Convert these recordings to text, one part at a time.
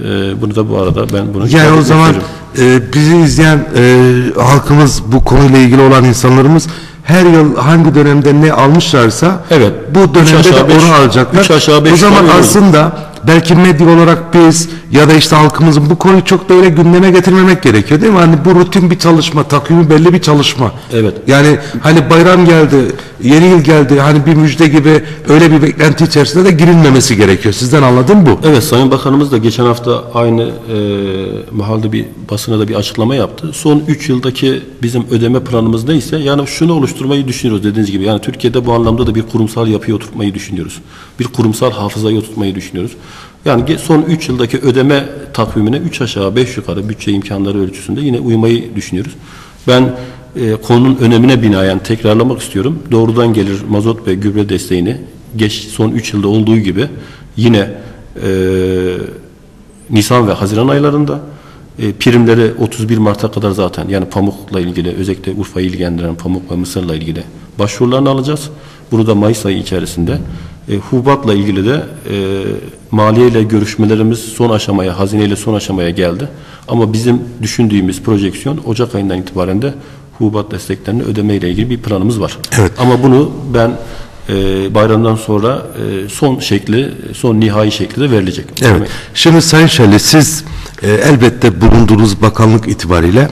Ee, bunu da bu arada ben bunu Yani o zaman isterim. e, bizi izleyen e, halkımız bu konuyla ilgili olan insanlarımız her yıl hangi dönemde ne almışlarsa Evet. bu dönemde de onu alacaklar. o zaman aslında belki medya olarak biz ya da işte halkımızın bu konuyu çok da öyle gündeme getirmemek gerekiyor değil mi? Hani bu rutin bir çalışma, takvimi belli bir çalışma. Evet. Yani hani bayram geldi, yeni yıl geldi, hani bir müjde gibi öyle bir beklenti içerisinde de girilmemesi gerekiyor. Sizden anladım bu. Evet Sayın Bakanımız da geçen hafta aynı e, mahalde bir basına da bir açıklama yaptı. Son 3 yıldaki bizim ödeme planımız neyse yani şunu oluşturmayı düşünüyoruz dediğiniz gibi. Yani Türkiye'de bu anlamda da bir kurumsal yapıyı oturtmayı düşünüyoruz. Bir kurumsal hafızayı oturtmayı düşünüyoruz. Yani son 3 yıldaki ödeme takvimine 3 aşağı 5 yukarı bütçe imkanları ölçüsünde yine uymayı düşünüyoruz. Ben e, konunun önemine binaen tekrarlamak istiyorum. Doğrudan gelir mazot ve gübre desteğini geç son 3 yılda olduğu gibi yine e, Nisan ve Haziran aylarında e, primleri 31 Mart'a kadar zaten yani pamukla ilgili özellikle Urfa'yı ilgilendiren pamuk ve mısırla ilgili başvurularını alacağız. Bunu da Mayıs ayı içerisinde e, Hubat'la ilgili de e, maliyeyle görüşmelerimiz son aşamaya, hazineyle son aşamaya geldi. Ama bizim düşündüğümüz projeksiyon Ocak ayından itibaren de Hubat desteklerini ödemeyle ilgili bir planımız var. Evet. Ama bunu ben e, bayramdan sonra e, son şekli, son nihai şekli de verilecek. Evet. Şimdi Sayın Şerli siz e, elbette bulunduğunuz bakanlık itibariyle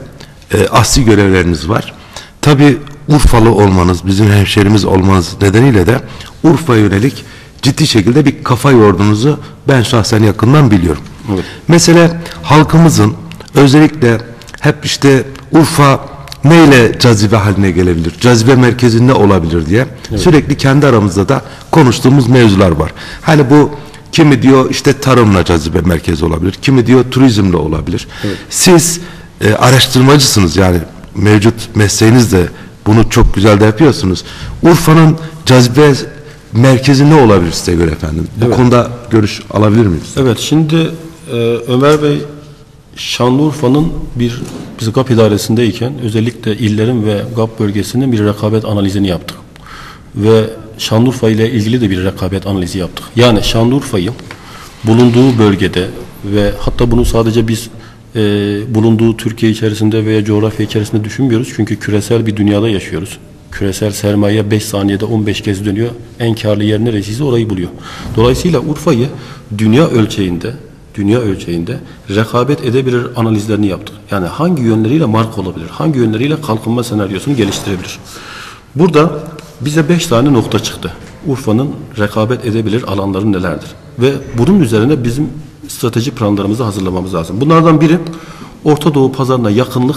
e, asli görevleriniz var. Tabi Urfalı olmanız, bizim hemşerimiz olmanız nedeniyle de Urfa'ya yönelik ciddi şekilde bir kafa yorduğunuzu ben şahsen yakından biliyorum. Evet. Mesela halkımızın özellikle hep işte Urfa neyle cazibe haline gelebilir, cazibe merkezi ne olabilir diye sürekli kendi aramızda da konuştuğumuz mevzular var. Hani bu kimi diyor işte tarımla cazibe merkezi olabilir, kimi diyor turizmle olabilir. Siz e, araştırmacısınız yani mevcut mesleğinizde bunu çok güzel de yapıyorsunuz. Urfa'nın cazibe merkezi ne olabilir size göre efendim? Bu konuda görüş alabilir miyiz? Evet şimdi e, Ömer Bey Şanlıurfa'nın bir biz GAP idaresindeyken özellikle illerin ve GAP bölgesinin bir rekabet analizini yaptık. Ve Şanlıurfa ile ilgili de bir rekabet analizi yaptık. Yani Şanlıurfa'yı bulunduğu bölgede ve hatta bunu sadece biz e, bulunduğu Türkiye içerisinde veya coğrafya içerisinde düşünmüyoruz. Çünkü küresel bir dünyada yaşıyoruz. Küresel sermaye 5 saniyede 15 kez dönüyor. En karlı yer neresiyse orayı buluyor. Dolayısıyla Urfa'yı dünya ölçeğinde dünya ölçeğinde rekabet edebilir analizlerini yaptık. Yani hangi yönleriyle marka olabilir, hangi yönleriyle kalkınma senaryosunu geliştirebilir. Burada bize beş tane nokta çıktı. Urfa'nın rekabet edebilir alanları nelerdir? Ve bunun üzerine bizim strateji planlarımızı hazırlamamız lazım. Bunlardan biri Orta Doğu pazarına yakınlık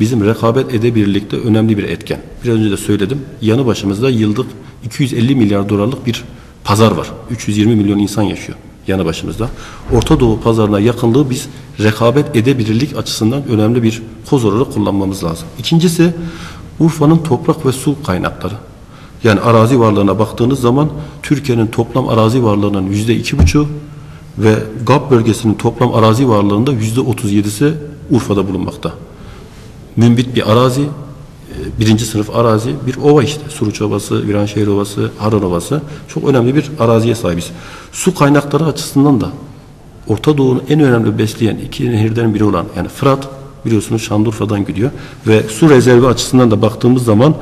bizim rekabet edebilirlikte önemli bir etken. Biraz önce de söyledim. Yanı başımızda yıllık 250 milyar dolarlık bir pazar var. 320 milyon insan yaşıyor yanı başımızda. Orta Doğu pazarına yakınlığı biz rekabet edebilirlik açısından önemli bir koz olarak kullanmamız lazım. İkincisi Urfa'nın toprak ve su kaynakları. Yani arazi varlığına baktığınız zaman Türkiye'nin toplam arazi varlığının yüzde iki buçu ve GAP bölgesinin toplam arazi varlığında yüzde otuz yedisi Urfa'da bulunmakta. Mümbit bir arazi, e, birinci sınıf arazi, bir ova işte. Suruç Ovası, Viranşehir Ovası, Haran Ovası. Çok önemli bir araziye sahibiz. Su kaynakları açısından da Orta Doğu'nun en önemli besleyen iki nehirden biri olan yani Fırat biliyorsunuz Şanlıurfa'dan gidiyor ve su rezervi açısından da baktığımız zaman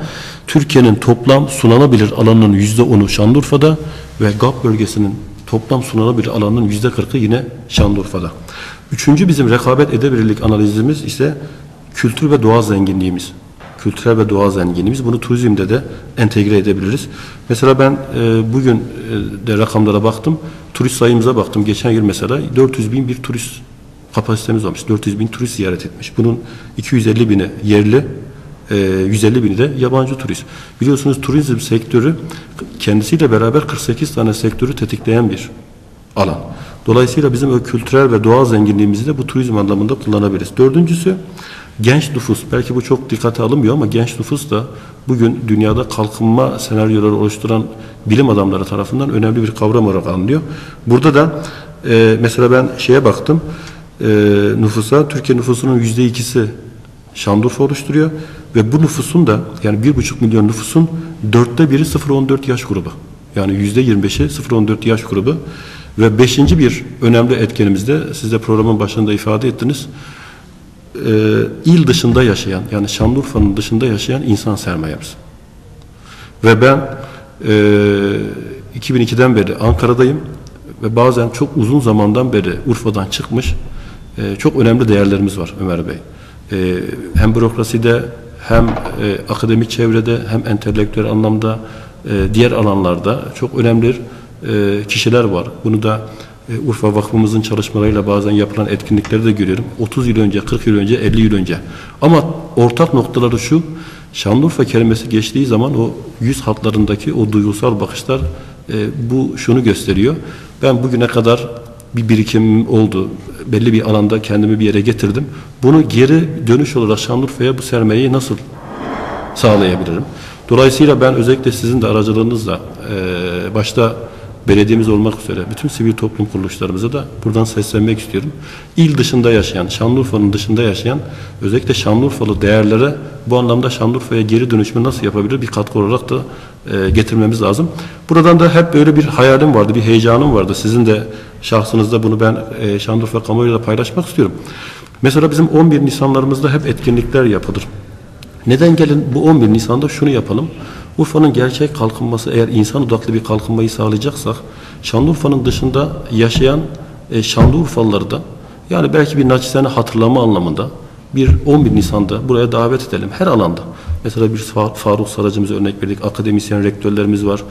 Türkiye'nin toplam sulanabilir alanının yüzde onu Şanlıurfa'da ve GAP bölgesinin toplam sulanabilir alanının yüzde kırkı yine Şanlıurfa'da. Üçüncü bizim rekabet edebilirlik analizimiz ise kültür ve doğa zenginliğimiz. Kültürel ve doğa zenginliğimiz. Bunu turizmde de entegre edebiliriz. Mesela ben e, bugün e, de rakamlara baktım. Turist sayımıza baktım. Geçen yıl mesela 400 bin bir turist kapasitemiz olmuş. 400 bin turist ziyaret etmiş. Bunun 250 bini yerli, e, 150 bini de yabancı turist. Biliyorsunuz turizm sektörü kendisiyle beraber 48 tane sektörü tetikleyen bir alan. Dolayısıyla bizim o kültürel ve doğal zenginliğimizi de bu turizm anlamında kullanabiliriz. Dördüncüsü genç nüfus. Belki bu çok dikkate alınmıyor ama genç nüfus da bugün dünyada kalkınma senaryoları oluşturan bilim adamları tarafından önemli bir kavram olarak anılıyor. Burada da e, mesela ben şeye baktım e, nüfusa Türkiye nüfusunun yüzde ikisi Şanlıurfa oluşturuyor ve bu nüfusun da yani bir buçuk milyon nüfusun dörtte biri 0-14 yaş grubu. Yani yüzde 25'i 0-14 yaş grubu Ve beşinci bir önemli etkenimiz de siz de programın başında ifade ettiniz. Ee, il dışında yaşayan yani Şanlıurfa'nın dışında yaşayan insan sermayemiz. Ve ben e, 2002'den beri Ankara'dayım ve bazen çok uzun zamandan beri Urfa'dan çıkmış e, çok önemli değerlerimiz var Ömer Bey. E, hem bürokraside hem e, akademik çevrede hem entelektüel anlamda e, diğer alanlarda çok önemli e, kişiler var. Bunu da e, Urfa Vakfımızın çalışmalarıyla bazen yapılan etkinlikleri de görüyorum. 30 yıl önce, 40 yıl önce, 50 yıl önce. Ama ortak noktaları şu, Şanlıurfa kelimesi geçtiği zaman o yüz hatlarındaki o duygusal bakışlar e, bu şunu gösteriyor. Ben bugüne kadar bir birikimim oldu. Belli bir alanda kendimi bir yere getirdim. Bunu geri dönüş olarak Şanlıurfa'ya bu sermayeyi nasıl sağlayabilirim? Dolayısıyla ben özellikle sizin de aracılığınızla e, başta belediyemiz olmak üzere bütün sivil toplum kuruluşlarımıza da buradan seslenmek istiyorum. İl dışında yaşayan, Şanlıurfa'nın dışında yaşayan özellikle Şanlıurfalı değerlere bu anlamda Şanlıurfa'ya geri dönüşümü nasıl yapabilir bir katkı olarak da e, getirmemiz lazım. Buradan da hep böyle bir hayalim vardı, bir heyecanım vardı. Sizin de şahsınızda bunu ben e, Şanlıurfa kamuoyuyla paylaşmak istiyorum. Mesela bizim 11 Nisanlarımızda hep etkinlikler yapılır. Neden gelin bu 11 Nisan'da şunu yapalım. Urfa'nın gerçek kalkınması eğer insan odaklı bir kalkınmayı sağlayacaksak Şanlıurfa'nın dışında yaşayan e, Şanlıurfalıları da yani belki bir naçizane hatırlama anlamında bir 11 Nisan'da buraya davet edelim her alanda. Mesela bir Faruk Saracımıza örnek verdik. Akademisyen rektörlerimiz var.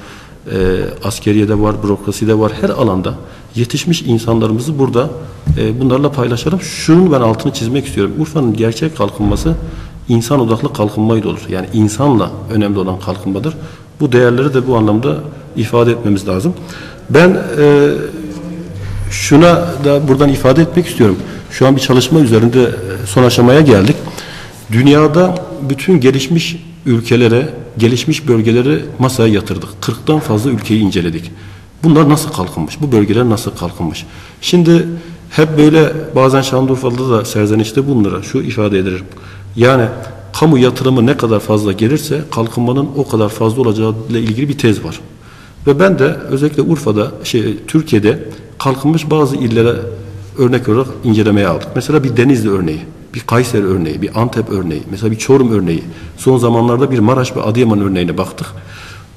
E, askeriyede var, bürokraside var. Her alanda yetişmiş insanlarımızı burada e, bunlarla paylaşalım. Şunun ben altını çizmek istiyorum. Urfa'nın gerçek kalkınması insan odaklı kalkınmayı da olur. Yani insanla önemli olan kalkınmadır. Bu değerleri de bu anlamda ifade etmemiz lazım. Ben e, şuna da buradan ifade etmek istiyorum. Şu an bir çalışma üzerinde e, son aşamaya geldik. Dünyada bütün gelişmiş ülkelere, gelişmiş bölgeleri masaya yatırdık. 40'tan fazla ülkeyi inceledik. Bunlar nasıl kalkınmış? Bu bölgeler nasıl kalkınmış? Şimdi hep böyle bazen Şanlıurfa'da da serzenişte bunlara şu ifade ederim. Yani kamu yatırımı ne kadar fazla gelirse kalkınmanın o kadar fazla olacağı ile ilgili bir tez var. Ve ben de özellikle Urfa'da, şey, Türkiye'de kalkınmış bazı illere örnek olarak incelemeye aldık. Mesela bir Denizli örneği, bir Kayseri örneği, bir Antep örneği, mesela bir Çorum örneği. Son zamanlarda bir Maraş ve Adıyaman örneğine baktık.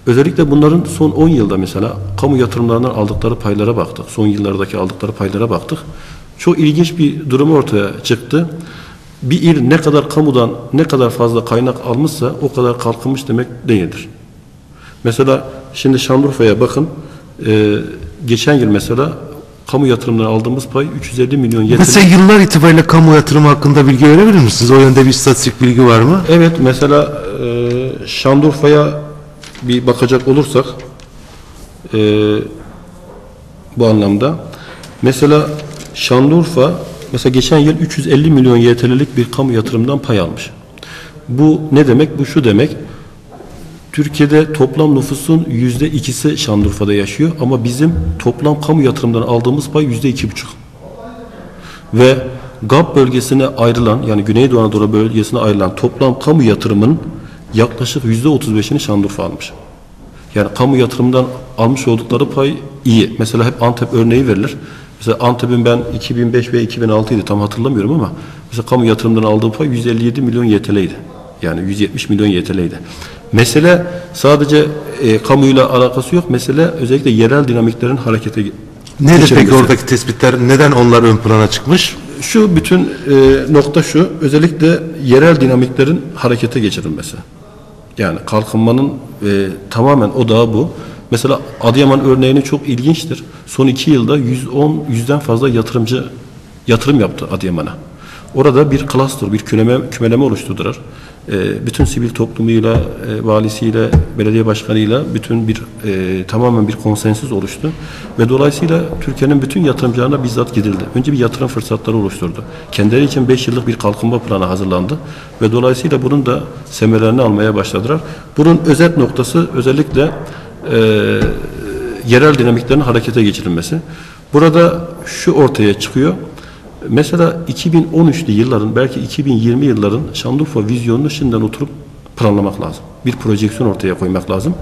Özellikle bunların son 10 yılda mesela kamu yatırımlarından aldıkları paylara baktık. Son yıllardaki aldıkları paylara baktık. Çok ilginç bir durum ortaya çıktı bir il ne kadar kamudan ne kadar fazla kaynak almışsa o kadar kalkınmış demek değildir. Mesela şimdi Şanlıurfa'ya bakın e, geçen yıl mesela kamu yatırımından aldığımız pay 350 milyon yeteri. Mesela yıllar itibariyle kamu yatırımı hakkında bilgi verebilir misiniz? O yönde bir istatistik bilgi var mı? Evet mesela e, Şanlıurfa'ya bir bakacak olursak e, bu anlamda mesela Şanlıurfa Mesela geçen yıl 350 milyon YTL'lik bir kamu yatırımdan pay almış. Bu ne demek? Bu şu demek. Türkiye'de toplam nüfusun yüzde ikisi Şanlıurfa'da yaşıyor ama bizim toplam kamu yatırımdan aldığımız pay yüzde iki buçuk. Ve GAP bölgesine ayrılan yani Güneydoğu Anadolu bölgesine ayrılan toplam kamu yatırımının yaklaşık yüzde otuz beşini Şanlıurfa almış. Yani kamu yatırımından almış oldukları pay iyi. Mesela hep Antep örneği verilir. Mesela Antep'in ben 2005 ve 2006 idi tam hatırlamıyorum ama mesela kamu yatırımından aldığı pay 157 milyon YTL'ydi. Yani 170 milyon YTL'ydi. Mesele sadece e, kamuyla alakası yok. Mesele özellikle yerel dinamiklerin harekete Nedir peki oradaki tespitler? Neden onlar ön plana çıkmış? Şu bütün e, nokta şu. Özellikle yerel dinamiklerin harekete geçirilmesi. Yani kalkınmanın e, tamamen odağı bu. Mesela Adıyaman örneğini çok ilginçtir. Son iki yılda 110 yüzden fazla yatırımcı yatırım yaptı Adıyaman'a. Orada bir cluster, bir kümeme, kümeleme oluşturdular. E, bütün sivil toplumuyla, e, valisiyle, belediye başkanıyla bütün bir e, tamamen bir konsensüs oluştu. Ve dolayısıyla Türkiye'nin bütün yatırımcılarına bizzat gidildi. Önce bir yatırım fırsatları oluşturdu. Kendileri için 5 yıllık bir kalkınma planı hazırlandı. Ve dolayısıyla bunun da semerlerini almaya başladılar. Bunun özet noktası özellikle e, yerel dinamiklerin harekete geçirilmesi. Burada şu ortaya çıkıyor. Mesela 2013'lü yılların belki 2020 yılların Şanlıurfa vizyonunu şimdiden oturup planlamak lazım. Bir projeksiyon ortaya koymak lazım.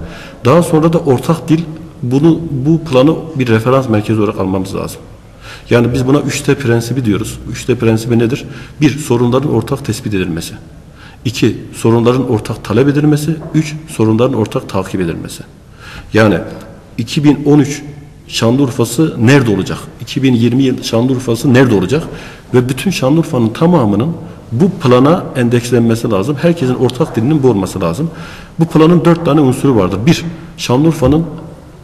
Daha sonra da ortak dil bunu bu planı bir referans merkezi olarak almamız lazım. Yani biz buna 3T prensibi diyoruz. 3T prensibi nedir? Bir, sorunların ortak tespit edilmesi. İki, sorunların ortak talep edilmesi. Üç, sorunların ortak takip edilmesi. Yani 2013 Şanlıurfa'sı nerede olacak? 2020 yıl Şanlıurfa'sı nerede olacak? Ve bütün Şanlıurfa'nın tamamının bu plana endekslenmesi lazım. Herkesin ortak dilinin bu olması lazım. Bu planın dört tane unsuru vardır. Bir, Şanlıurfa'nın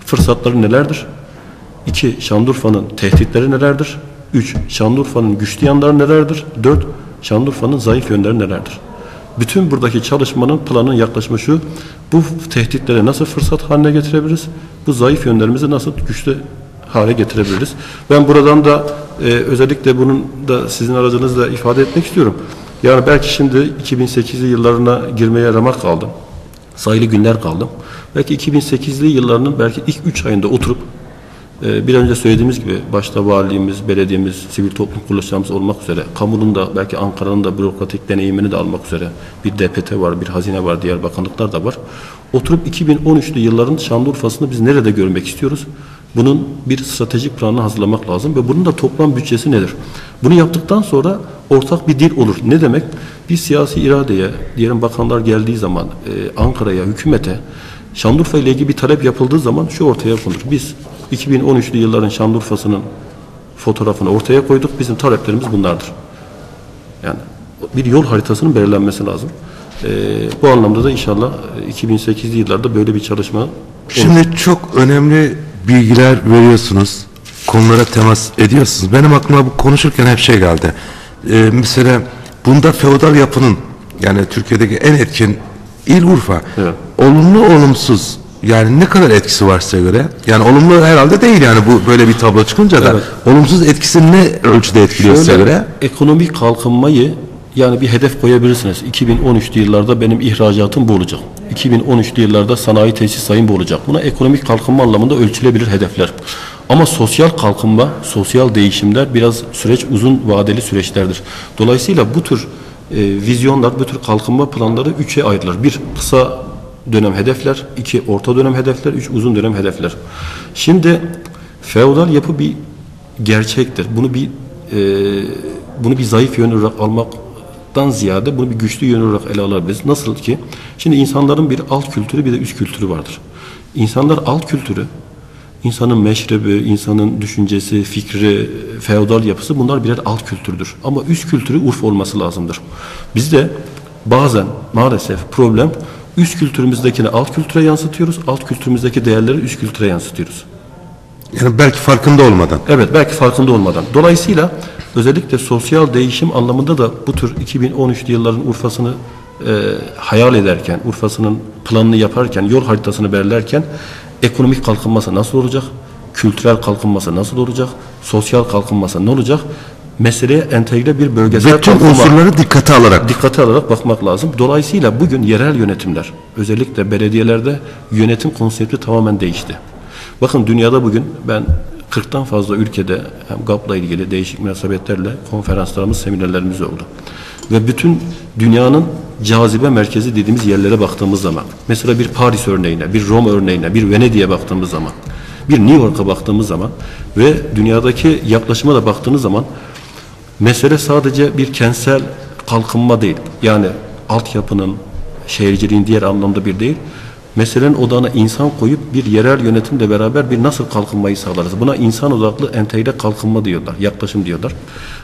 fırsatları nelerdir? İki, Şanlıurfa'nın tehditleri nelerdir? Üç, Şanlıurfa'nın güçlü yanları nelerdir? Dört, Şanlıurfa'nın zayıf yönleri nelerdir? Bütün buradaki çalışmanın planın yaklaşımı şu, bu tehditlere nasıl fırsat haline getirebiliriz? Bu zayıf yönlerimizi nasıl güçlü hale getirebiliriz? Ben buradan da e, özellikle bunun da sizin aracınızla ifade etmek istiyorum. Yani belki şimdi 2008'li yıllarına girmeye ramak kaldım. Sayılı günler kaldım. Belki 2008'li yıllarının belki ilk 3 ayında oturup Bir önce söylediğimiz gibi başta valiliğimiz, belediyemiz, sivil toplum kuruluşlarımız olmak üzere kamunun da belki Ankara'nın da bürokratik deneyimini de almak üzere bir DPT var, bir hazine var, diğer bakanlıklar da var. Oturup 2013'lü yılların Şanlıurfa'sını biz nerede görmek istiyoruz? Bunun bir stratejik planını hazırlamak lazım ve bunun da toplam bütçesi nedir? Bunu yaptıktan sonra ortak bir dil olur. Ne demek? Bir siyasi iradeye, diyelim bakanlar geldiği zaman e, Ankara'ya, hükümete Şanlıurfa ile ilgili bir talep yapıldığı zaman şu ortaya konur. Biz 2013'lü yılların Şanlıurfa'sının fotoğrafını ortaya koyduk. Bizim taleplerimiz bunlardır. Yani bir yol haritasının belirlenmesi lazım. Ee, bu anlamda da inşallah 2008'li yıllarda böyle bir çalışma olur. Şimdi çok önemli bilgiler veriyorsunuz. Konulara temas ediyorsunuz. Benim aklıma bu konuşurken hep şey geldi. Ee, mesela bunda feodal yapının yani Türkiye'deki en etkin il Urfa. Evet. Olumlu olumsuz yani ne kadar etkisi var size göre? Yani olumlu herhalde değil yani bu böyle bir tablo çıkınca da Evet. olumsuz etkisi ne ölçüde etkiliyor size Şöyle, göre? ekonomik kalkınmayı yani bir hedef koyabilirsiniz. 2013'lü yıllarda benim ihracatım bu olacak. 2013'lü yıllarda sanayi tesis sayım bu olacak. Buna ekonomik kalkınma anlamında ölçülebilir hedefler. Ama sosyal kalkınma, sosyal değişimler biraz süreç uzun vadeli süreçlerdir. Dolayısıyla bu tür e, vizyonlar, bu tür kalkınma planları üçe ayrılır. Bir, kısa dönem hedefler, iki orta dönem hedefler, üç uzun dönem hedefler. Şimdi feodal yapı bir gerçektir. Bunu bir e, bunu bir zayıf yön olarak almaktan ziyade bunu bir güçlü yön olarak ele alabiliriz. Nasıl ki? Şimdi insanların bir alt kültürü bir de üst kültürü vardır. İnsanlar alt kültürü, insanın meşrebi, insanın düşüncesi, fikri, feodal yapısı bunlar birer alt kültürdür. Ama üst kültürü urf olması lazımdır. Bizde bazen maalesef problem üst kültürümüzdekini alt kültüre yansıtıyoruz, alt kültürümüzdeki değerleri üst kültüre yansıtıyoruz. Yani belki farkında olmadan. Evet belki farkında olmadan. Dolayısıyla özellikle sosyal değişim anlamında da bu tür 2013'lü yılların Urfa'sını e, hayal ederken, Urfa'sının planını yaparken, yol haritasını belirlerken ekonomik kalkınması nasıl olacak? Kültürel kalkınması nasıl olacak? Sosyal kalkınması ne olacak? Meseleye entegre bir bölgesel Ve tüm unsurları dikkate alarak. dikkate alarak bakmak lazım. Dolayısıyla bugün yerel yönetimler, özellikle belediyelerde yönetim konsepti tamamen değişti. Bakın dünyada bugün ben 40'tan fazla ülkede hem GAP'la ilgili değişik münasebetlerle konferanslarımız, seminerlerimiz oldu. Ve bütün dünyanın cazibe merkezi dediğimiz yerlere baktığımız zaman, mesela bir Paris örneğine, bir Roma örneğine, bir Venedik'e baktığımız zaman, bir New York'a baktığımız zaman ve dünyadaki yaklaşıma da baktığınız zaman Mesele sadece bir kentsel kalkınma değil. Yani altyapının, şehirciliğin diğer anlamda bir değil. Meselenin odağına insan koyup bir yerel yönetimle beraber bir nasıl kalkınmayı sağlarız? Buna insan odaklı entegre kalkınma diyorlar, yaklaşım diyorlar.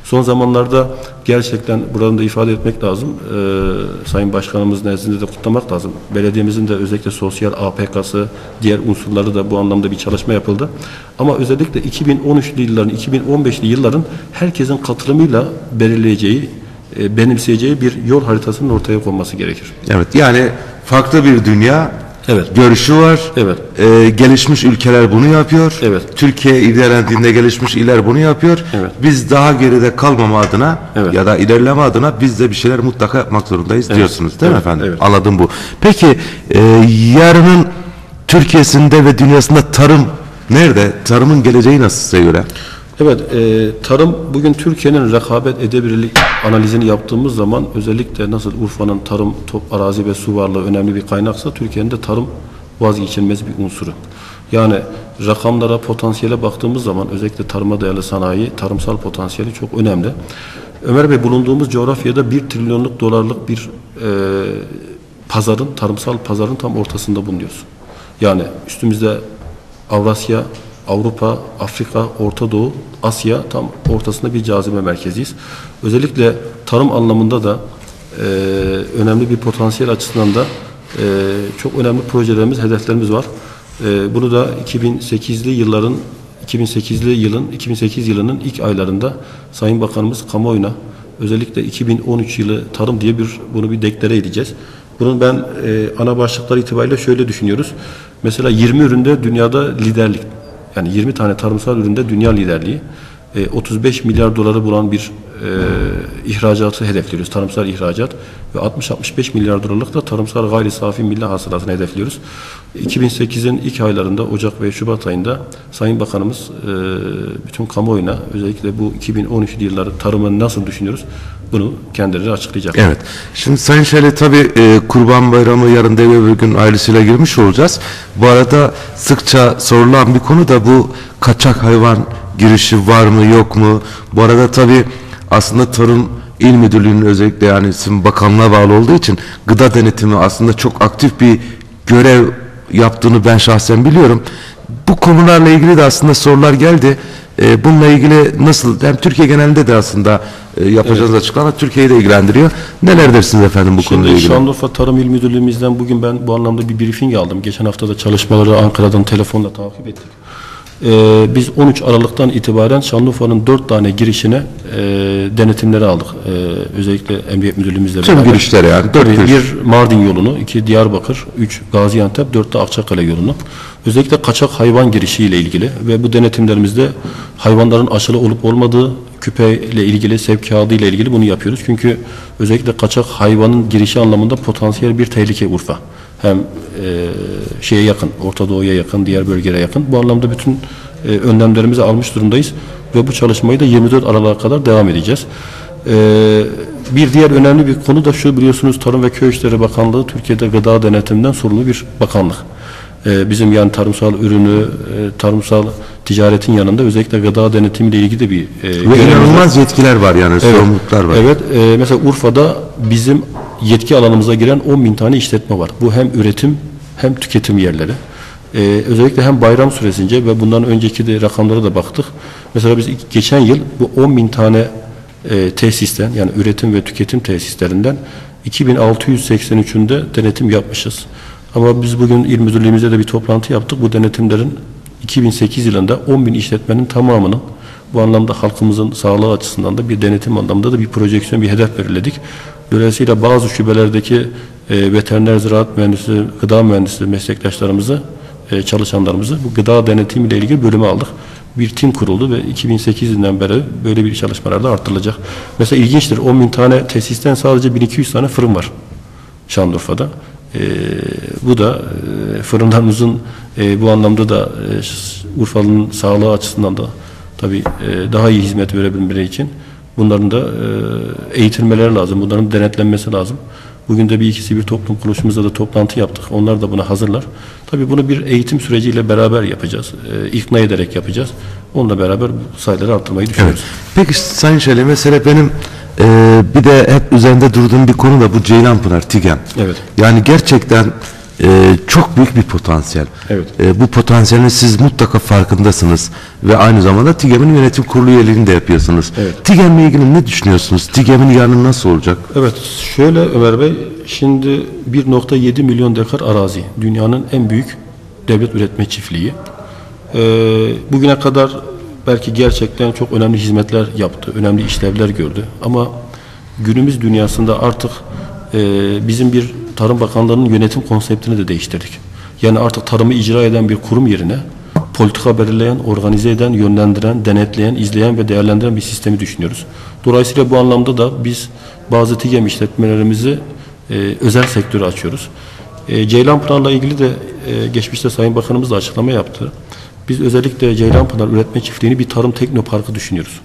Son zamanlarda gerçekten buradan da ifade etmek lazım. Ee, Sayın Başkanımız nezdinde de kutlamak lazım. Belediyemizin de özellikle sosyal APK'sı, diğer unsurları da bu anlamda bir çalışma yapıldı. Ama özellikle 2013'lü yılların, 2015'li yılların herkesin katılımıyla belirleyeceği, e, benimseyeceği bir yol haritasının ortaya konması gerekir. Evet yani farklı bir dünya Evet. görüşü var. Evet. Ee, gelişmiş ülkeler bunu yapıyor. Evet. Türkiye ilerlediğinde gelişmiş iller bunu yapıyor. Evet. Biz daha geride kalmama adına Evet. ya da ilerleme adına biz de bir şeyler mutlaka yapmak zorundayız diyorsunuz değil mi Evet, efendim? evet. Anladım bu. Peki e, yarının Türkiye'sinde ve dünyasında tarım nerede? Tarımın geleceği nasıl size göre? Evet, e, tarım bugün Türkiye'nin rekabet edebilirlik analizini yaptığımız zaman özellikle nasıl Urfa'nın tarım, top, arazi ve su varlığı önemli bir kaynaksa Türkiye'nin de tarım vazgeçilmez bir unsuru. Yani rakamlara, potansiyele baktığımız zaman özellikle tarıma dayalı sanayi, tarımsal potansiyeli çok önemli. Ömer Bey bulunduğumuz coğrafyada 1 trilyonluk dolarlık bir e, pazarın, tarımsal pazarın tam ortasında bulunuyoruz. Yani üstümüzde Avrasya, Avrupa, Afrika, Orta Doğu, Asya tam ortasında bir cazibe merkeziyiz. Özellikle tarım anlamında da e, önemli bir potansiyel açısından da e, çok önemli projelerimiz, hedeflerimiz var. E, bunu da 2008'li yılların 2008'li yılın 2008 yılının ilk aylarında Sayın Bakanımız kamuoyuna özellikle 2013 yılı tarım diye bir bunu bir deklare edeceğiz. Bunun ben e, ana başlıklar itibariyle şöyle düşünüyoruz. Mesela 20 üründe dünyada liderlik. Yani 20 tane tarımsal üründe dünya liderliği. E, 35 milyar doları bulan bir e, ihracatı hedefliyoruz. Tarımsal ihracat ve 60-65 milyar dolarlık da tarımsal gayri safi milli hasılatını hedefliyoruz. 2008'in ilk aylarında Ocak ve Şubat ayında Sayın Bakanımız e, bütün kamuoyuna özellikle bu 2013 yılları tarımı nasıl düşünüyoruz bunu kendileri açıklayacak. Evet. Şimdi Sayın Şöyle tabii e, Kurban Bayramı yarın deve bir gün ailesiyle girmiş olacağız. Bu arada sıkça sorulan bir konu da bu kaçak hayvan girişi var mı yok mu? Bu arada tabii aslında Tarım İl Müdürlüğü'nün özellikle yani sizin bakanlığa bağlı olduğu için gıda denetimi aslında çok aktif bir görev yaptığını ben şahsen biliyorum. Bu konularla ilgili de aslında sorular geldi. E, bununla ilgili nasıl hem Türkiye genelinde de aslında e, yapacağınız açıklama Türkiye'yi de ilgilendiriyor. Neler dersiniz efendim bu konuyla Şimdi ilgili? Şanlıurfa Tarım İl Müdürlüğümüzden bugün ben bu anlamda bir briefing aldım. Geçen hafta da çalışmaları Ankara'dan telefonla takip ettik. Ee, biz 13 Aralık'tan itibaren Şanlıurfa'nın 4 tane girişine e, denetimleri aldık. Ee, özellikle Emniyet Müdürlüğümüzle Tüm beraber. girişlere yani dört Tabii giriş. bir Mardin yolunu, iki Diyarbakır, üç Gaziantep, dört de Akçakale yolunu. Özellikle kaçak hayvan girişiyle ilgili ve bu denetimlerimizde hayvanların aşılı olup olmadığı küpeyle ilgili, sevkiyatı ile ilgili bunu yapıyoruz. Çünkü özellikle kaçak hayvanın girişi anlamında potansiyel bir tehlike Urfa. Hem e, şeye yakın, Orta Doğu'ya yakın, diğer bölgelere yakın. Bu anlamda bütün e, önlemlerimizi almış durumdayız ve bu çalışmayı da 24 Aralık'a kadar devam edeceğiz. Ee, bir diğer önemli bir konu da şu biliyorsunuz Tarım ve Köy İşleri Bakanlığı Türkiye'de gıda denetiminden sorumlu bir bakanlık. Ee, bizim yani tarımsal ürünü, e, tarımsal ticaretin yanında özellikle gıda denetimiyle ilgili de bir e, Ve görevimiz var. inanılmaz yetkiler var yani sorumluluklar var. Evet, e, mesela Urfa'da bizim yetki alanımıza giren 10 bin tane işletme var. Bu hem üretim hem tüketim yerleri. E, özellikle hem bayram süresince ve bundan önceki de rakamlara da baktık. Mesela biz geçen yıl bu 10 bin tane e, tesisten yani üretim ve tüketim tesislerinden 2683'ünde denetim yapmışız. Ama biz bugün il müdürlüğümüzde de bir toplantı yaptık. Bu denetimlerin 2008 yılında 10 bin işletmenin tamamının bu anlamda halkımızın sağlığı açısından da bir denetim anlamında da bir projeksiyon, bir hedef belirledik. Dolayısıyla bazı şubelerdeki e, veteriner ziraat mühendisi, gıda mühendisi meslektaşlarımızı, e, çalışanlarımızı bu gıda denetimiyle ilgili bölüme aldık. Bir tim kuruldu ve 2008'den beri böyle bir çalışmalarda arttırılacak. Mesela ilginçtir 10 bin tane tesisten sadece 1200 tane fırın var Şanlıurfa'da. E, bu da e, fırınlarımızın e, bu anlamda da e, Urfalı'nın sağlığı açısından da tabii e, daha iyi hizmet verebilmeleri için bunların da eğitilmeleri lazım. Bunların denetlenmesi lazım. Bugün de bir ikisi bir toplum kuruluşumuzda da toplantı yaptık. Onlar da buna hazırlar. Tabii bunu bir eğitim süreciyle beraber yapacağız. E, ikna ederek yapacağız. Onunla beraber bu sayıları arttırmayı düşünüyoruz. Peki Sayın Şöyle mesela benim e, bir de hep üzerinde durduğum bir konu da bu Ceylanpınar, TİGEM. Evet. Yani gerçekten e, çok büyük bir potansiyel. Evet. E, bu potansiyelin siz mutlaka farkındasınız ve aynı zamanda TİGEM'in yönetim kurulu üyeliğini de yapıyorsunuz. Evet. TİGEM'le ilgili ne düşünüyorsunuz? TİGEM'in yarını nasıl olacak? Evet, şöyle Ömer Bey, şimdi 1.7 milyon dekar arazi, dünyanın en büyük devlet üretme çiftliği. Ee, bugüne kadar belki gerçekten çok önemli hizmetler yaptı, önemli işlevler gördü. Ama günümüz dünyasında artık e, bizim bir Tarım Bakanlığı'nın yönetim konseptini de değiştirdik. Yani artık tarımı icra eden bir kurum yerine politika belirleyen, organize eden, yönlendiren, denetleyen, izleyen ve değerlendiren bir sistemi düşünüyoruz. Dolayısıyla bu anlamda da biz bazı TİGEM işletmelerimizi e, özel sektöre açıyoruz. E, Ceylanpınar'la ilgili de e, geçmişte Sayın Bakanımız da açıklama yaptı. Biz özellikle Ceylanpınar Üretme Çiftliği'ni bir tarım teknoparkı düşünüyoruz.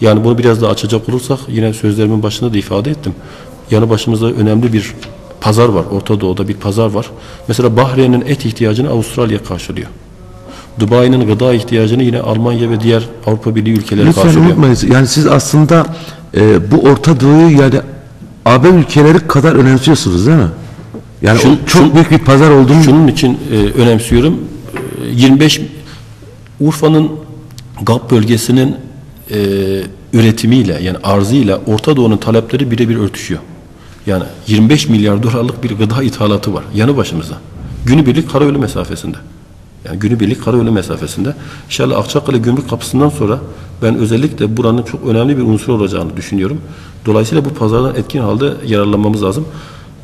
Yani bunu biraz daha açacak olursak yine sözlerimin başında da ifade ettim. Yanı başımızda önemli bir pazar var. Orta Doğu'da bir pazar var. Mesela Bahreyn'in et ihtiyacını Avustralya karşılıyor. Dubai'nin gıda ihtiyacını yine Almanya ve diğer Avrupa Birliği ülkeleri Lütfen karşılıyor. unutmayın. Yani siz aslında e, bu Orta Doğu'yu yani AB ülkeleri kadar önemsiyorsunuz değil mi? Yani Şun- çok şun- büyük bir pazar olduğunu Şunun için e, önemsiyorum. E, 25 Urfa'nın GAP bölgesinin e, üretimiyle yani arzıyla Orta Doğu'nun talepleri birebir örtüşüyor. Yani 25 milyar dolarlık bir gıda ithalatı var yanı başımıza. Günübirlik karayolu mesafesinde. Yani günübirlik karayolu mesafesinde. İnşallah Akçakale gümrük kapısından sonra ben özellikle buranın çok önemli bir unsur olacağını düşünüyorum. Dolayısıyla bu pazardan etkin halde yararlanmamız lazım.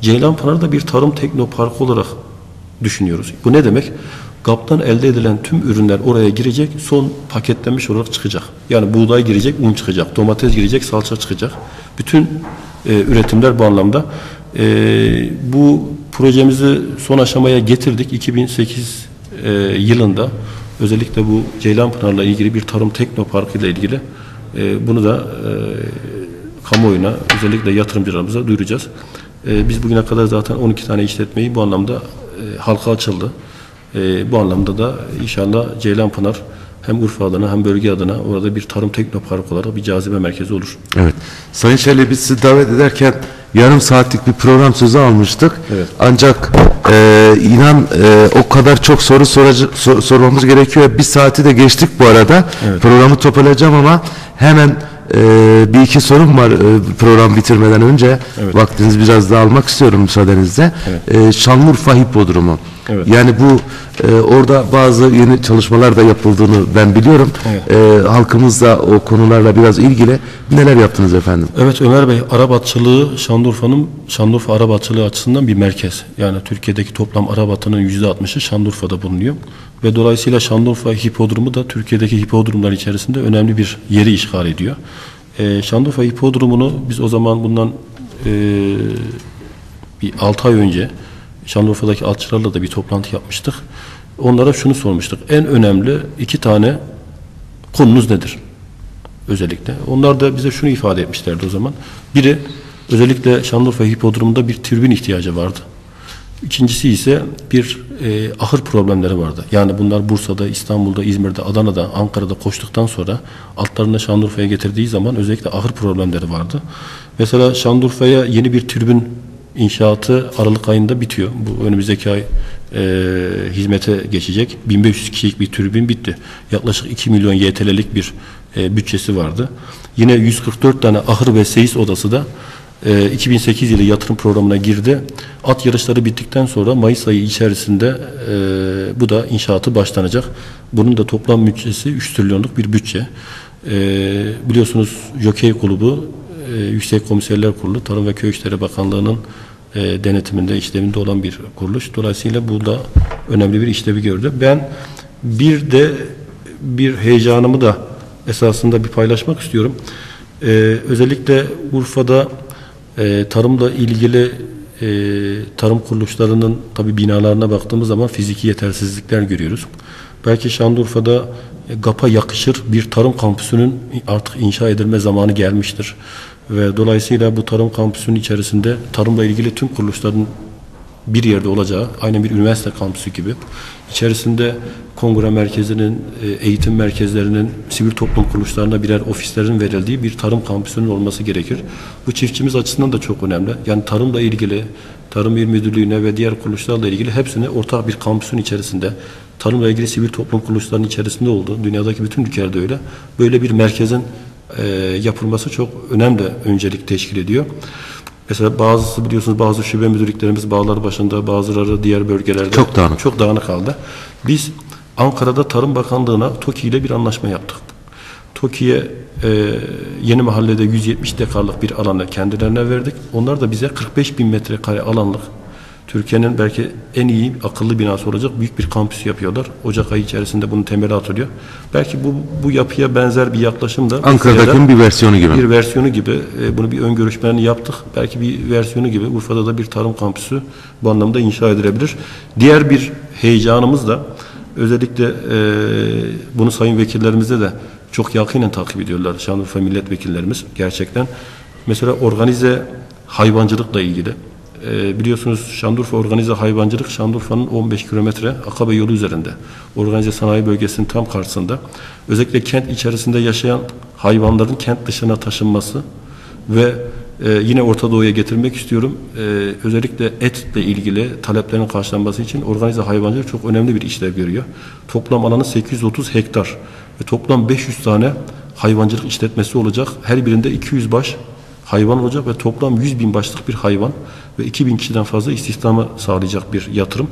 Ceylanpınar'ı da bir tarım teknoparkı olarak düşünüyoruz. Bu ne demek? GAP'tan elde edilen tüm ürünler oraya girecek, son paketlenmiş olarak çıkacak. Yani buğday girecek, un çıkacak, domates girecek, salça çıkacak. Bütün e, üretimler bu anlamda. E, bu projemizi son aşamaya getirdik. 2008 e, yılında özellikle bu Ceylanpınar'la ilgili bir tarım teknoparkı ile ilgili e, bunu da e, kamuoyuna özellikle yatırımcılarımıza duyuracağız. E, biz bugüne kadar zaten 12 tane işletmeyi bu anlamda e, halka açıldı. E, bu anlamda da inşallah Ceylanpınar hem Urfa adına hem bölge adına orada bir tarım teknopark olarak bir cazibe merkezi olur. Evet. Sayın Şerli biz sizi davet ederken yarım saatlik bir program sözü almıştık. Evet. Ancak e, inan e, o kadar çok soru soracı, sor- sormamız gerekiyor. Bir saati de geçtik bu arada. Evet. Programı toparlayacağım ama hemen e, bir iki sorum var e, program bitirmeden önce. Evet. Vaktinizi biraz daha almak istiyorum müsaadenizle. E, Şanlıurfa Hipodromu. Evet. Yani bu e, orada bazı yeni çalışmalar da yapıldığını ben biliyorum. Evet. E, halkımız da o konularla biraz ilgili. Neler yaptınız efendim? Evet Ömer Bey, Arabatçılığı Şanlıurfa'nın Şanlıurfa Arabatçılığı açısından bir merkez. Yani Türkiye'deki toplam Arabat'ının %60'ı Şanlıurfa'da bulunuyor. Ve dolayısıyla Şanlıurfa Hipodromu da Türkiye'deki hipodromlar içerisinde önemli bir yeri işgal ediyor. Ee, Şanlıurfa Hipodromu'nu biz o zaman bundan e, bir 6 ay önce Şanlıurfa'daki altçılarla da bir toplantı yapmıştık. Onlara şunu sormuştuk. En önemli iki tane konunuz nedir? özellikle. Onlar da bize şunu ifade etmişlerdi o zaman. Biri özellikle Şanlıurfa Hipodromu'nda bir tribün ihtiyacı vardı. İkincisi ise bir e, ahır problemleri vardı. Yani bunlar Bursa'da, İstanbul'da, İzmir'de, Adana'da, Ankara'da koştuktan sonra altlarını Şanlıurfa'ya getirdiği zaman özellikle ahır problemleri vardı. Mesela Şanlıurfa'ya yeni bir tribün inşaatı Aralık ayında bitiyor. Bu önümüzdeki ay e, hizmete geçecek. 1500 kişilik bir tribün bitti. Yaklaşık 2 milyon YTL'lik bir e, bütçesi vardı. Yine 144 tane ahır ve seyis odası da e, 2008 yılı yatırım programına girdi. At yarışları bittikten sonra Mayıs ayı içerisinde e, bu da inşaatı başlanacak. Bunun da toplam bütçesi 3 trilyonluk bir bütçe. E, biliyorsunuz Jokey Kulübü e, Yüksek Komiserler Kurulu Tarım ve Köy İşleri Bakanlığı'nın e, denetiminde, işleminde olan bir kuruluş. Dolayısıyla bu da önemli bir işlevi gördü. Ben bir de bir heyecanımı da esasında bir paylaşmak istiyorum. E, özellikle Urfa'da e, tarımla ilgili e, tarım kuruluşlarının tabi binalarına baktığımız zaman fiziki yetersizlikler görüyoruz. Belki Şanlıurfa'da GAP'a yakışır bir tarım kampüsünün artık inşa edilme zamanı gelmiştir. Ve dolayısıyla bu tarım kampüsünün içerisinde tarımla ilgili tüm kuruluşların bir yerde olacağı, aynen bir üniversite kampüsü gibi. İçerisinde kongre merkezinin, e, eğitim merkezlerinin, sivil toplum kuruluşlarına birer ofislerin verildiği bir tarım kampüsünün olması gerekir. Bu çiftçimiz açısından da çok önemli. Yani tarımla ilgili, Tarım İl Müdürlüğü'ne ve diğer kuruluşlarla ilgili hepsine ortak bir kampüsün içerisinde, tarımla ilgili sivil toplum kuruluşlarının içerisinde olduğu, dünyadaki bütün ülkelerde öyle, böyle bir merkezin e, yapılması çok önemli öncelik teşkil ediyor. Mesela bazısı biliyorsunuz bazı şube müdürlüklerimiz bağlar başında bazıları diğer bölgelerde Çok dağınık. çok dağınık halde. Biz Ankara'da Tarım Bakanlığı'na TOKİ ile bir anlaşma yaptık. TOKİ'ye e, yeni mahallede 170 dekarlık bir alanı kendilerine verdik. Onlar da bize 45 bin metrekare alanlık Türkiye'nin belki en iyi akıllı binası olacak büyük bir kampüs yapıyorlar. Ocak ayı içerisinde bunun temeli atılıyor. Belki bu bu yapıya benzer bir yaklaşım da Ankara'dakinin bir versiyonu gibi. bir versiyonu gibi e, bunu bir ön görüşmelerini yaptık. Belki bir versiyonu gibi Urfa'da da bir tarım kampüsü bu anlamda inşa edilebilir. Diğer bir heyecanımız da özellikle e, bunu sayın vekillerimizde de çok yakinen takip ediyorlar. Şanlıurfa milletvekillerimiz gerçekten. Mesela organize hayvancılıkla ilgili E, biliyorsunuz Şanlıurfa Organize Hayvancılık Şanlıurfa'nın 15 kilometre Akabe yolu üzerinde. Organize sanayi bölgesinin tam karşısında. Özellikle kent içerisinde yaşayan hayvanların kent dışına taşınması ve e, yine Orta Doğu'ya getirmek istiyorum. E, özellikle etle ilgili taleplerin karşılanması için organize hayvancılık çok önemli bir işlev görüyor. Toplam alanı 830 hektar ve toplam 500 tane hayvancılık işletmesi olacak. Her birinde 200 baş hayvan olacak ve toplam 100 bin başlık bir hayvan ve 2000 kişiden fazla istihdamı sağlayacak bir yatırım.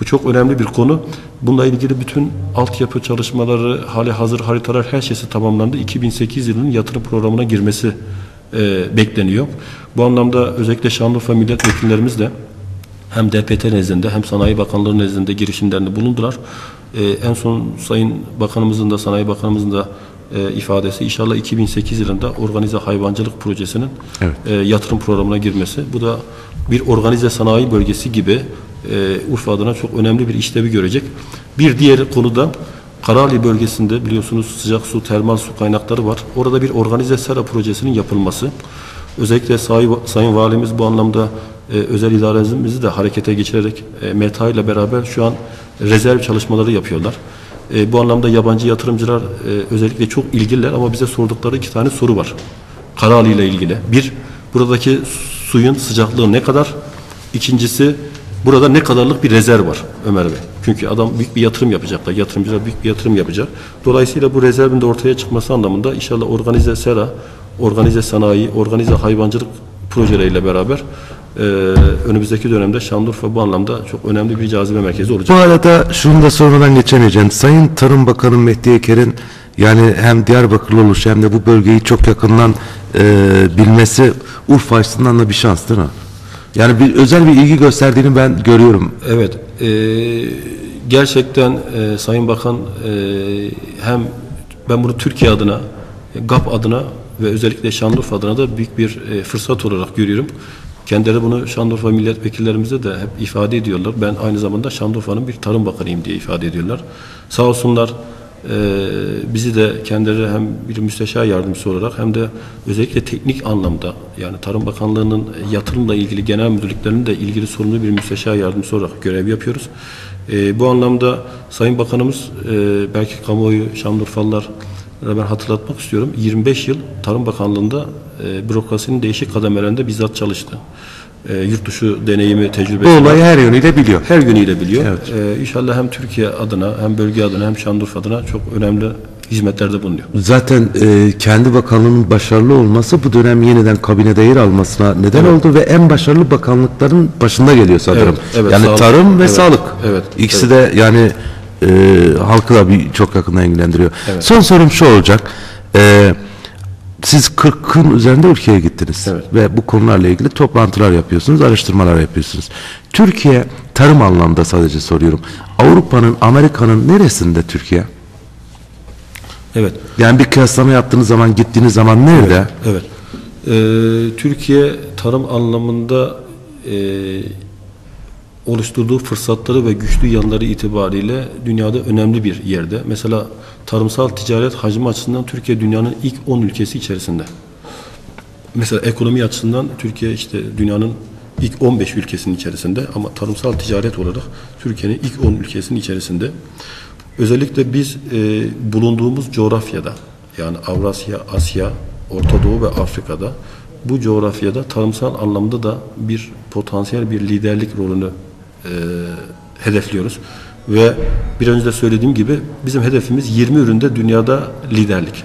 Bu çok önemli bir konu. Bununla ilgili bütün altyapı çalışmaları, hali hazır haritalar her şeysi tamamlandı. 2008 yılının yatırım programına girmesi e, bekleniyor. Bu anlamda özellikle Şanlıurfa milletvekillerimiz de hem DPT nezdinde hem Sanayi Bakanlığı nezdinde girişimlerinde bulundular. E, en son Sayın Bakanımızın da Sanayi Bakanımızın da e, ifadesi inşallah 2008 yılında organize hayvancılık projesinin Evet. e, yatırım programına girmesi. Bu da bir organize sanayi bölgesi gibi e, Urfa adına çok önemli bir işlevi görecek. Bir diğer konu da Karali bölgesinde biliyorsunuz sıcak su, termal su kaynakları var. Orada bir organize sera projesinin yapılması. Özellikle Sayın, Sayın Valimiz bu anlamda e, özel idaremizi de harekete geçirerek e, META ile beraber şu an rezerv çalışmaları yapıyorlar. E, bu anlamda yabancı yatırımcılar e, özellikle çok ilgililer ama bize sordukları iki tane soru var. Karali ile ilgili. Bir, buradaki suyun sıcaklığı ne kadar? İkincisi, burada ne kadarlık bir rezerv var Ömer Bey? Çünkü adam büyük bir yatırım yapacaklar. Yatırımcılar büyük bir yatırım yapacak. Dolayısıyla bu rezervin de ortaya çıkması anlamında inşallah organize sera, organize sanayi, organize hayvancılık projeleriyle beraber e, önümüzdeki dönemde Şanlıurfa bu anlamda çok önemli bir cazibe merkezi Bu olacak. arada şunu da sonradan geçemeyeceğim. Sayın Tarım Bakanı Mehdi Eker'in yani hem Diyarbakırlı oluşu hem de bu bölgeyi çok yakından e, bilmesi Urfa açısından da bir şans değil mi? Yani bir özel bir ilgi gösterdiğini ben görüyorum. Evet, e, gerçekten e, Sayın Bakan e, hem ben bunu Türkiye adına, GAP adına ve özellikle Şanlıurfa adına da büyük bir e, fırsat olarak görüyorum. Kendileri bunu Şanlıurfa milletvekillerimize de hep ifade ediyorlar. Ben aynı zamanda Şanlıurfa'nın bir tarım bakanıyım diye ifade ediyorlar. Sağ olsunlar bizi de kendileri hem bir müsteşar yardımcısı olarak hem de özellikle teknik anlamda yani Tarım Bakanlığı'nın yatırımla ilgili genel müdürlüklerinin de ilgili sorumlu bir müsteşar yardımcısı olarak görev yapıyoruz. E, bu anlamda Sayın Bakanımız e, belki kamuoyu Şanlıurfalılar ben hatırlatmak istiyorum. 25 yıl Tarım Bakanlığı'nda e, bürokrasinin değişik kademelerinde bizzat çalıştı. E, yurt dışı deneyimi, Bu tecrübesi var. olayı her yönüyle biliyor. her yönüyle biliyor. Evet. E, inşallah hem Türkiye adına hem bölge adına hem Şanlıurfa adına çok önemli hizmetlerde bulunuyor. Zaten e, kendi bakanlığının başarılı olması bu dönem yeniden kabinede yer almasına neden oldu ve en başarılı bakanlıkların başında geliyor sanırım. Evet, evet, yani sağlık. tarım ve Evet, sağlık. evet, İkisi de yani e, halkı da bir çok yakından ilgilendiriyor. Evet. Son sorum şu olacak. E, siz 40'ın üzerinde ülkeye gittiniz Evet. ve bu konularla ilgili toplantılar yapıyorsunuz, araştırmalar yapıyorsunuz. Türkiye tarım anlamda sadece soruyorum. Avrupa'nın, Amerika'nın neresinde Türkiye? Evet. Yani bir kıyaslama yaptığınız zaman gittiğiniz zaman nerede? Evet. Ee, Türkiye tarım anlamında e, oluşturduğu fırsatları ve güçlü yanları itibariyle dünyada önemli bir yerde. Mesela tarımsal ticaret hacmi açısından Türkiye dünyanın ilk 10 ülkesi içerisinde. Mesela ekonomi açısından Türkiye işte dünyanın ilk 15 ülkesinin içerisinde ama tarımsal ticaret olarak Türkiye'nin ilk 10 ülkesinin içerisinde. Özellikle biz e, bulunduğumuz coğrafyada yani Avrasya, Asya, Orta Doğu ve Afrika'da bu coğrafyada tarımsal anlamda da bir potansiyel bir liderlik rolünü e, hedefliyoruz. Ve bir önce de söylediğim gibi bizim hedefimiz 20 üründe dünyada liderlik.